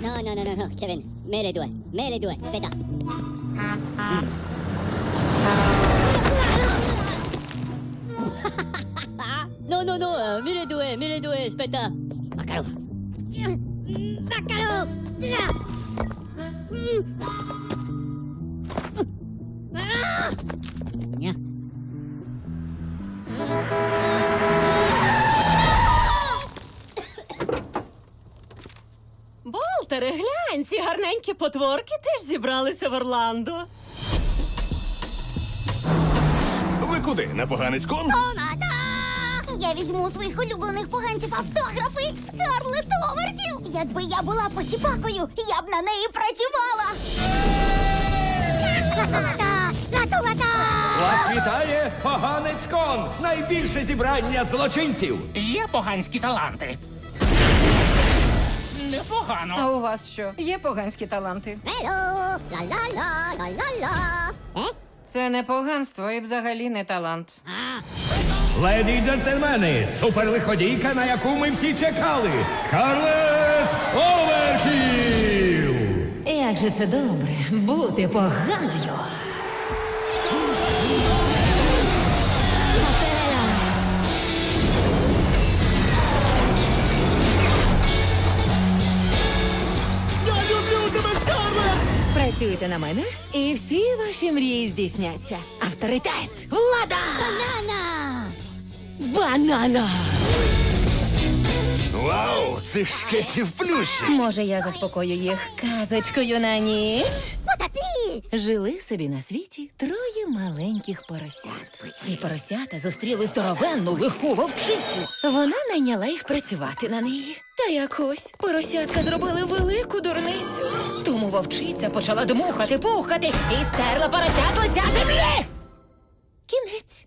No, no, no, no, no, Kevin. Mele due, mele due, aspetta. No, no, no, mele due, mele due, aspetta. Baccaro. Baccaro! Ah! Болтере, глянь, ці гарненькі потворки теж зібралися в Орландо. Ви куди? На поганець кон? Я візьму у своїх улюблених поганців автографи Скарлет Овертіл. Якби я була посіпакою, я б на неї працювала. Вас вітає поганець кон! Найбільше зібрання злочинців! Є поганські таланти. Непогано. А у вас що? Є поганські таланти? Hello. Е? Це не поганство і взагалі не талант. Леді й джентльмени, суперлиходійка, на яку ми всі чекали! Скарлет Оверхіл! Як же це добре бути поганою. Працюйте на мене, і всі ваші мрії здійсняться. Авторитет, влада, Banana! банана. Вау, цих шкетів плющить. Може, я заспокою їх казочкою на ніч? Жили собі на світі троє маленьких поросят. Ці поросята зустріли здоровенну лиху вовчицю. Вона найняла їх працювати на неї. Та якось поросятка зробили велику дурницю. Тому вовчиця почала дмухати, пухати і стерла поросят лиця землі. Кінець.